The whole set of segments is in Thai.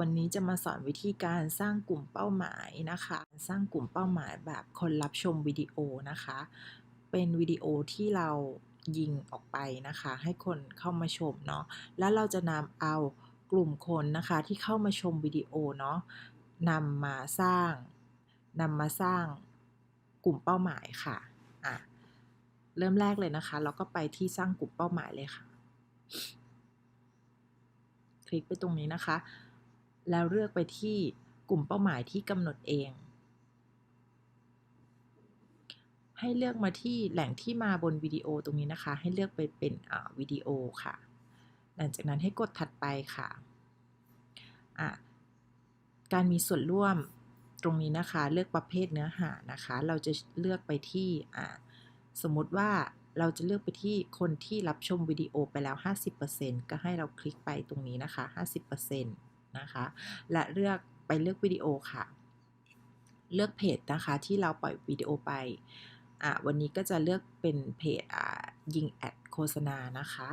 วันนี้จะมาสอนวิธีการสร้างกลุ่มเป้าหมายนะคะ สร้างกลุ่มเป้าหมายแบบคนรับชมวิดีโอนะคะ เป็นวิดีโอที่เรายิงออกไปนะคะ ให้คนเข้ามาชมเนาะแล้วเราจะนำเอากลุ่มคนนะคะที่เข้ามาชมวิดีโอเนาะนำมาสร้างนำมาสร้างกลุ่มเป้าหมายค่ะอะ เริ่มแรกเลยนะคะ เราก็ไปที่สร้างกลุ่มเป้าหมายเลยค่ะ คลิกไปตรงนี้นะคะ แล้วเลือกไปที่กลุ่มเป้าหมายที่กำหนดเอง ให้เลือกมาที่แหล่งที่มาบนวิดีโอตรงนี้นะคะ ให้เลือกไปเป็นวิดีโอค่ะ หลังจากนั้นให้กดถัดไปค่ะะการมีส่วนร่วมตรงนี้นะคะ เลือกประเภทเนื้อหานะคะ เราจะเลือกไปที่สมมติว่าเราจะเลือกไปที่คนที่รับชมวิดีโอไปแล้ว 50%ก็ให้เราคลิกไปตรงนี้นะคะ 50% นะคะ และเลือกไปเลือกวิดีโอค่ะ เลือกเพจนะคะที่เราปล่อยวิดีโอไปอะวันนี้ก็จะเลือกเป็นเพจอ่ายิงแอดโฆษณานะคะ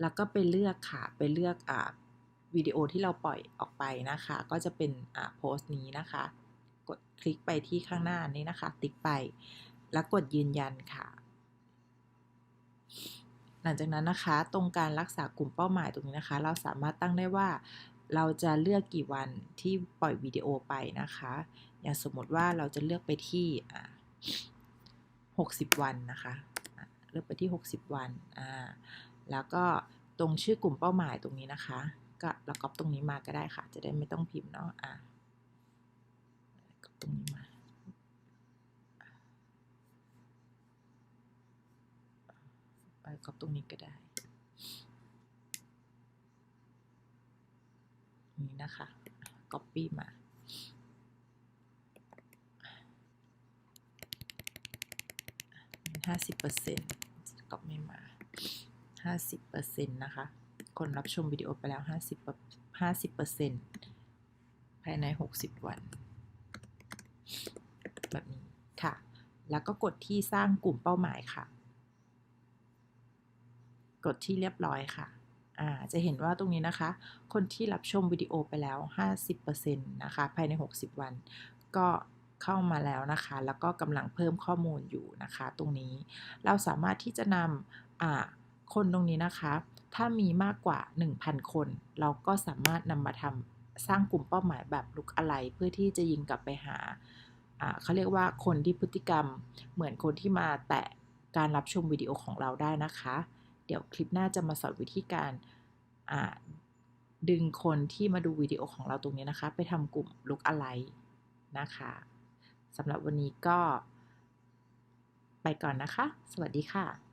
แล้วก็ไปเลือกค่ะ ไปเลือกอ่าวิดีโอที่เราปล่อยออกไปนะคะ ก็จะเป็นอ่าโพสต์นี้นะคะ กดคลิกไปที่ข้างหน้านี้นะคะ ติ๊กไป แล้วกดยืนยันค่ะ หลังจากนั้นนะคะ ตรงการรักษากลุ่มเป้าหมายตรงนี้นะคะ เราสามารถตั้งได้ว่า เราจะเลือกกี่วันที่ปล่อยวิดีโอไปนะคะ อย่างสมมติว่าเราจะเลือกไปที่ 60 วันนะคะเลือกไปที่ 60 วันแล้วก็ตรงชื่อกลุ่มเป้าหมายตรงนี้นะคะ ก็เราก๊อปตรงนี้มาก็ได้ค่ะ จะได้ไม่ต้องพิมพ์เนาะอะก๊อปตรงนี้มาไป ก๊อปตรงนี้ก็ได้ นี่นะคะ Copy มา ห้าสิบเปอร์เซ็นต์ก็ไม่มาห้าสิบเปอร์เซ็นต์นะคะ คนรับชมวิดีโอไปแล้วห้าสิบห้าสิบเปอร์เซ็นต์ภายในหกสิบวัน แบบนี้ค่ะ แล้วก็กดที่สร้างกลุ่มเป้าหมายค่ะ กดที่เรียบร้อยค่ะจะเห็นว่าตรงนี้นะคะ คนที่รับชมวิดีโอไปแล้ว 50%นะคะ ภายใน 60 วัน ก็เข้ามาแล้วนะคะ แล้วก็กำลังเพิ่มข้อมูลอยู่นะคะ ตรงนี้ เราสามารถที่จะนำคนตรงนี้นะคะ ถ้ามีมากกว่า 1,000 คน เราก็สามารถนำมาทำสร้างกลุ่มเป้าหมายแบบลุกอะไร เพื่อที่จะยิงกลับไปหาเขาเรียกว่าคนที่พฤติกรรมเหมือนคนที่มาแตะการรับชมวิดีโอของเราได้นะคะ เดี๋ยวคลิปหน้าจะมาสอนวิธีการดึงคนที่มาดูวิดีโอของเราตรงนี้นะคะ ไปทำกลุ่มลุกอะไรนะคะสำหรับวันนี้ก็ไปก่อนนะคะ สวัสดีค่ะ